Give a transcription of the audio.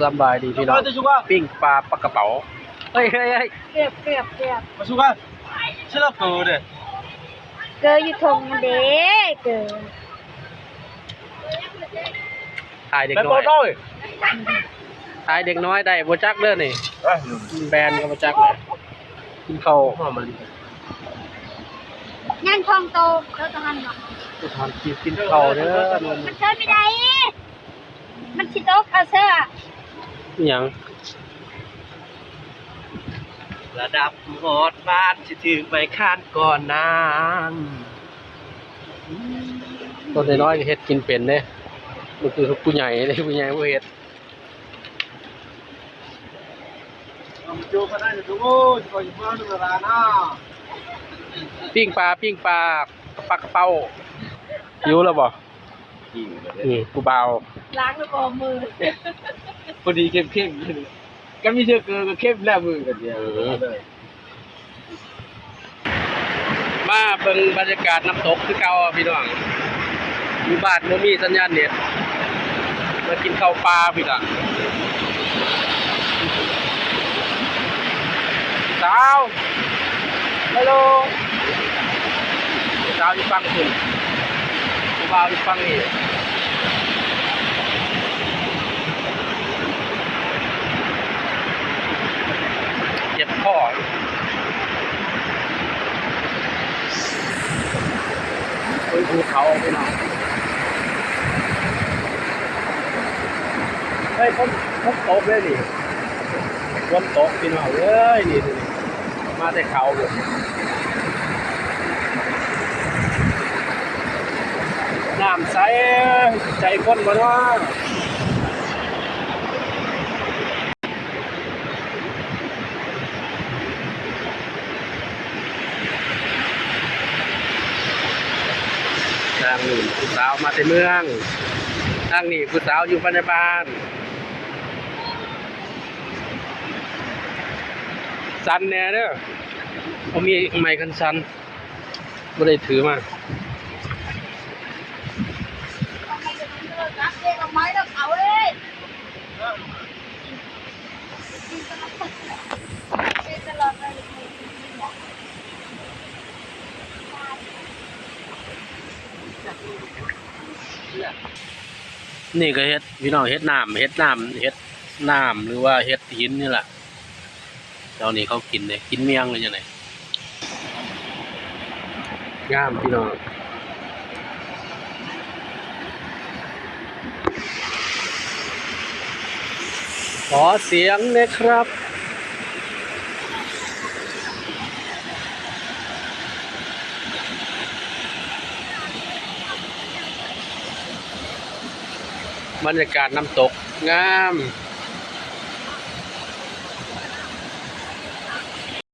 สำบายดีพี่น้อง Masuk kan? ปิ้งปลาปลากระเป๋าเฮ้ยเฮ้ยเฮ้ยเก็บเก็บเก็บ Masuk kan? Sila ke dia. เกยอยู่ทงเด้เกยถ่ายเด็ก Dah น้อย kau tahu. ถ่ายเด็กน้อยได้บ่จักเด้อนี่ Eh, แบนก็บ่จักเลยกินข้าวย่างทองโตแล้วจะหันหรอกูทานกินกินข้าวเด้อมันเชิญไม่ได้มันชิโต๊ะเอาเสื้อ อิหยังระดับหอดบ้านสิถึงไปข้านก่อนนางต้นน้อยๆก็เฮ็ดกินเป็นเด้มันคือผู้ใหญ่เด้ผู้ใหญ่บ่เฮ็ด Jom pada ni tunggu, kau jumpa ni rana. ปิ้งปลาปิ้งปลาปลากระเป๋าหิวแล้วบ่ นี่กูเบาล้างแล้วก็มือพอดีเข้มๆก็มีเชื่อเกินก็เข้มแล้วมือกันเดียวมาเบิ่งบรรยากาศน้ำตกคือเก่าอะพี่น้องอยู่บ้านบ่มีสัญญาณเน็ตมากินข้าวปลาพี่น้องสาวฮัลโหลสาวอยู่ฟังคุณผู้บ่าวอยู่ฟังนี่เจ็บคอ บน ภูเขาไปหน่อยเฮ้ยผมผมตกเลยนี่ผมตกพี่น้องเอ้ยนี่นี่มาแต่เขาเลยน้ำใสใจคนบ่เนาะางนู่นผู้สาวมาแต่เมืองทางนี้ผู้สาวอยู่ปัจจุบันสันแน่เด้อผมมีไม้กันสันไม่ได้ถือมา เอาไม้แล้วเขาเลย นี่ก็เฮ็ดพี่น้องเฮ็ดน้ำเฮ็ดน้ำเฮ็ดน้ำหรือว่าเฮ็ดหินนี่แหละเจ้านี่เขากินเลยกินเมียงเลยจังไงงามพี่น้องขอเสียงเลยครับ บรรยากาศน้ำตกงาม